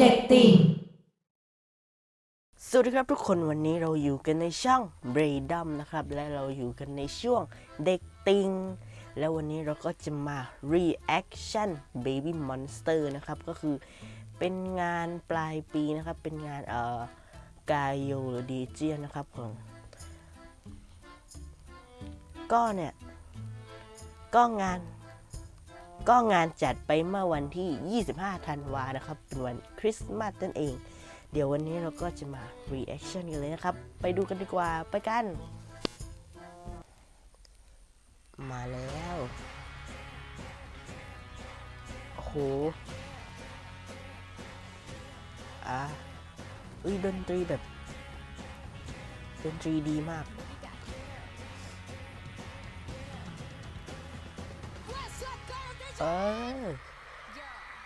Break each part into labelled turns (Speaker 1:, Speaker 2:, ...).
Speaker 1: เด็กติ่ง
Speaker 2: สวัสดีครับทุกคนวันนี้เราอยู่กันในช่อง b r a d o m นะครับ และเราอยู่กันในช่วงเด็กติง แล้ววันนี้เราก็จะมา reaction baby monster นะครับ ก็คือเป็นงานปลายปีนะครับ เป็นงานเอ่อกายโยดีเจียนะครับของก็เนี่ย ก็งาน ก็งานจัดไปเมื่อวันที่ 25 ธันวานะครับ เป็นวันคริสต์มาสนั่นเอง เดี๋ยววันนี้เราก็จะมา reaction กันเลยนะครับ ไปดูกันดีกว่า ไปกัน มาแล้วโอ้โหอะอุ้ยดนตรีแบบ ดนตรีดีมาก เออ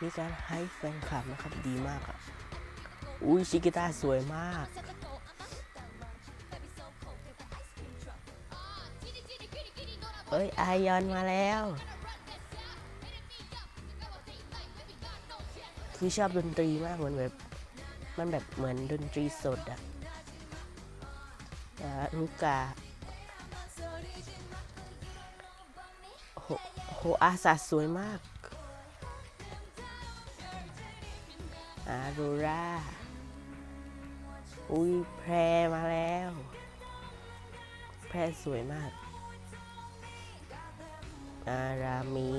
Speaker 2: มีการให้แฟนคลับนะครับดีมากอะ อุ้ยชิกิต้าสวยมาก เอ้ยไอยอนมาแล้ว คือชอบดนตรีมากเหมือนแบบ มันแบบเหมือนดนตรีสดอะอ่าลูกา โหอาสาสวยมากอาโรราอุ้ยแพรมาแล้ว แพรสวยมาก อารามิ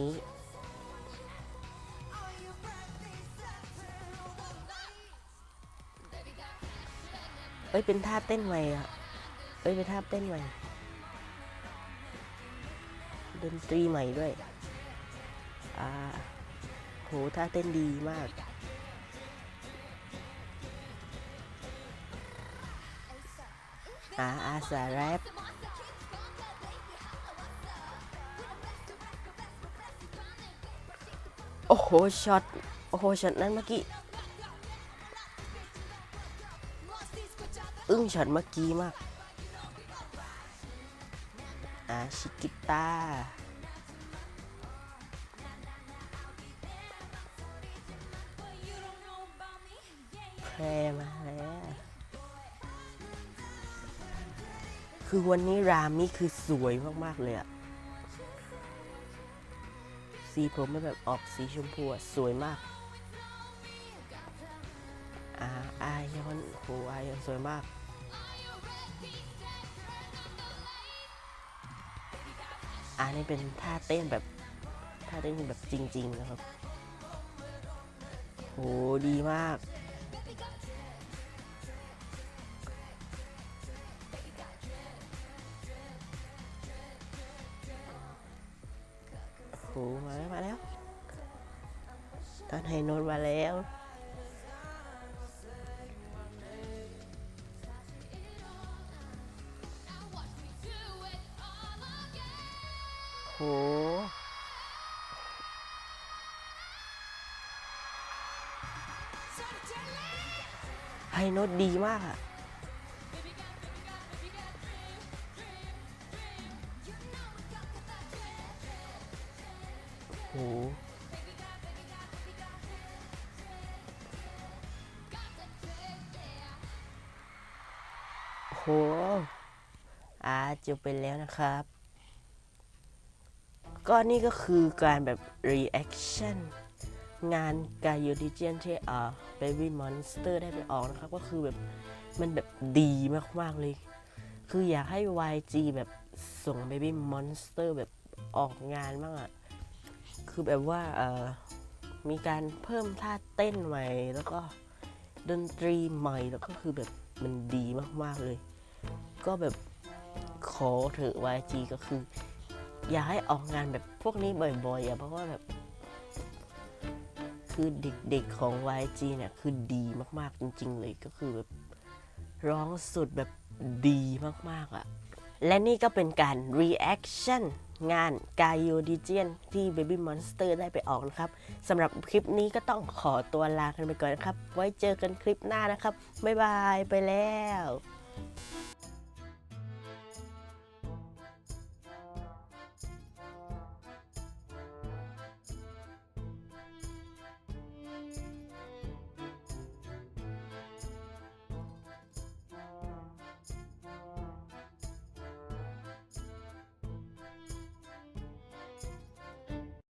Speaker 2: เอ้ยเป็นท่าเต้นใหม่อะ เอ้ยเป็นท่าเต้นใหม่ ดนตรีใหม่ด้วย อ่า โหท่าเต้นดีมากอาอาสาแรปโอ้โห ช็อต โอ้โห ช็อตนั้นเมื่อกี้ อึ้งช็อตเมื่อกี้มาก อาชิกิต้าแพรมาแล้ว คือวันนี้รามนี่คือสวยมาก ๆ เลยอะสีผมไม่แบบออกสีชมพูสวยมาก อ่าอายอนโหอายอนสวยมาก อ่านี่เป็นท่าเต้นแบบท่าเต้นแบบจริง ๆ นะครับ โหดีมาก โหมาแล้วมาแล้วตอนไฮโนนมาแล้ว หไฮโน้ตดีมากอะโหโหอาจบไปแล้วนะครับ ก็นี่ก็คือการแบบ reaction งานกาย o ดิเจนที่อ่า Baby Monster ได้ไปออกนะครับ ก็คือแบบมันแบบดีมาก ๆ เลย คืออยากให้ YG แบบส่ง Baby Monster แบบออกงานบ้างอะคือแบบว่าเอ่อมีการเพิ่มท่าเต้นใหม่ แล้วก็ดนตรีใหม่ แล้วก็คือแบบมันดีมาก ๆ เลย ก็แบบขอเถอะ YG ก็คือ อย่าให้ออกงานแบบพวกนี้บ่อยๆอะเพราะว่าแบบ คือเด็กๆของ YG เนี่ยคือดีมากๆจริง ๆ เลยก็คือแบบร้องสุดแบบดีมากๆอะ และนี่ก็เป็นการ reaction งานกายโยดิเจียนที่ Baby Monster ได้ไปออกนะครับสำหรับคลิปนี้ก็ต้องขอตัวลากันไปก่อนนะครับ ไว้เจอกันคลิปหน้านะครับ บ๊ายบายไปแล้ว